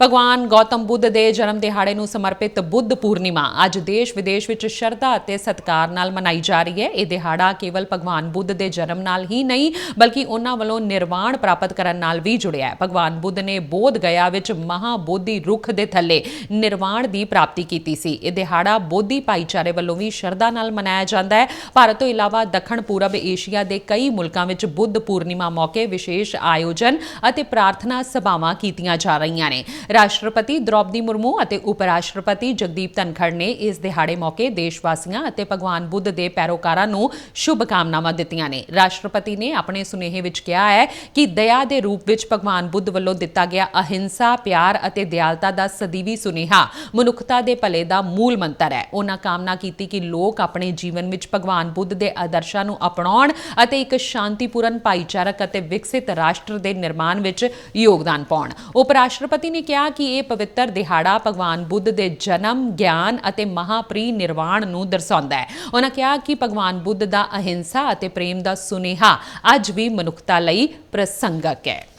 ਭਗਵਾਨ ਗੌਤਮ ਬੁੱਧ ਦੇ ਜਨਮ ਦਿਹਾੜੇ ਨੂੰ ਸਮਰਪਿਤ ਬੁੱਧ ਪੂਰਨਿਮਾ ਅੱਜ ਦੇਸ਼ ਵਿਦੇਸ਼ ਵਿੱਚ ਸ਼ਰਧਾ ਅਤੇ ਸਤਿਕਾਰ ਨਾਲ ਮਨਾਈ ਜਾ ਰਹੀ ਹੈ। ਇਹ ਦਿਹਾੜਾ ਕੇਵਲ ਭਗਵਾਨ ਬੁੱਧ ਦੇ ਜਨਮ ਨਾਲ ਹੀ ਨਹੀਂ, ਬਲਕਿ ਉਹਨਾਂ ਵੱਲੋਂ ਨਿਰਵਾਣ ਪ੍ਰਾਪਤ ਕਰਨ ਨਾਲ ਵੀ ਜੁੜਿਆ ਹੈ। ਭਗਵਾਨ ਬੁੱਧ ਨੇ ਬੋਧ ਗਿਆ ਵਿੱਚ ਮਹਾਬੋਧੀ ਰੁੱਖ ਦੇ ਥੱਲੇ ਨਿਰਵਾਣ ਦੀ ਪ੍ਰਾਪਤੀ ਕੀਤੀ ਸੀ। ਇਹ ਦਿਹਾੜਾ ਬੋਧੀ ਭਾਈਚਾਰੇ ਵੱਲੋਂ ਵੀ ਸ਼ਰਧਾ ਨਾਲ ਮਨਾਇਆ ਜਾਂਦਾ ਹੈ। ਭਾਰਤ ਤੋਂ ਇਲਾਵਾ ਦੱਖਣ ਪੂਰਬ ਏਸ਼ੀਆ ਦੇ ਕਈ ਮੁਲਕਾਂ ਵਿੱਚ ਬੁੱਧ ਪੂਰਨਿਮਾ ਮੌਕੇ ਵਿਸ਼ੇਸ਼ ਆਯੋਜਨ ਅਤੇ ਪ੍ਰਾਰਥਨਾ ਸਭਾਵਾਂ ਕੀਤੀਆਂ ਜਾ ਰਹੀਆਂ ਨੇ। ਰਾਸ਼ਟਰਪਤੀ ਦ੍ਰੌਪਦੀ ਮੁਰਮੂ ਅਤੇ ਉਪ ਰਾਸ਼ਟਰਪਤੀ ਜਗਦੀਪ ਧਨਖੜ ਨੇ ਇਸ ਦਿਹਾੜੇ ਮੌਕੇ ਦੇਸ਼ ਵਾਸੀਆਂ ਅਤੇ ਭਗਵਾਨ ਬੁੱਧ ਦੇ ਪੈਰੋਕਾਰਾਂ ਨੂੰ ਸ਼ੁਭ ਕਾਮਨਾਵਾਂ ਦਿੱਤੀਆਂ ਨੇ। ਰਾਸ਼ਟਰਪਤੀ ਨੇ ਆਪਣੇ ਸੁਨੇਹੇ ਵਿੱਚ ਕਿਹਾ ਹੈ ਕਿ ਦਇਆ ਦੇ ਰੂਪ ਵਿੱਚ ਭਗਵਾਨ ਬੁੱਧ ਵੱਲੋਂ ਦਿੱਤਾ ਗਿਆ ਅਹਿੰਸਾ, ਪਿਆਰ ਅਤੇ ਦਿਆਲਤਾ ਦਾ ਸਦੀਵੀ ਸੁਨੇਹਾ ਮਨੁੱਖਤਾ ਦੇ ਭਲੇ ਦਾ ਮੂਲ ਮੰਤਰ ਹੈ। ਉਹਨਾਂ ਕਾਮਨਾ ਕੀਤੀ ਕਿ ਲੋਕ ਆਪਣੇ ਜੀਵਨ ਵਿੱਚ ਭਗਵਾਨ ਬੁੱਧ ਦੇ ਆਦਰਸ਼ਾਂ ਨੂੰ ਅਪਣਾਉਣ ਅਤੇ ਇੱਕ ਸ਼ਾਂਤੀਪੂਰਨ ਭਾਈਚਾਰਕ ਅਤੇ ਵਿਕਸਿਤ ਰਾਸ਼ਟਰ ਦੇ ਨਿਰਮਾਣ ਵਿੱਚ ਯੋਗਦਾਨ ਪਾਉਣ। ਉਪ ਰਾਸ਼ਟਰਪਤੀ ਨੇ ਕਿਹਾ ਕਿਹਾ ਕਿ ਇਹ ਪਵਿੱਤਰ ਦਿਹਾੜਾ ਭਗਵਾਨ ਬੁੱਧ ਦੇ ਜਨਮ, ਗਿਆਨ ਅਤੇ ਮਹਾਪਰੀ ਨਿਰਵਾਣ ਨੂੰ ਦਰਸਾਉਂਦਾ ਹੈ। ਉਹਨਾਂ ਕਿਹਾ ਕਿ ਭਗਵਾਨ ਬੁੱਧ ਦਾ ਅਹਿੰਸਾ ਅਤੇ ਪ੍ਰੇਮ ਦਾ ਸੁਨੇਹਾ ਅੱਜ ਵੀ ਮਨੁੱਖਤਾ ਲਈ ਪ੍ਰਸੰਗਕ ਹੈ।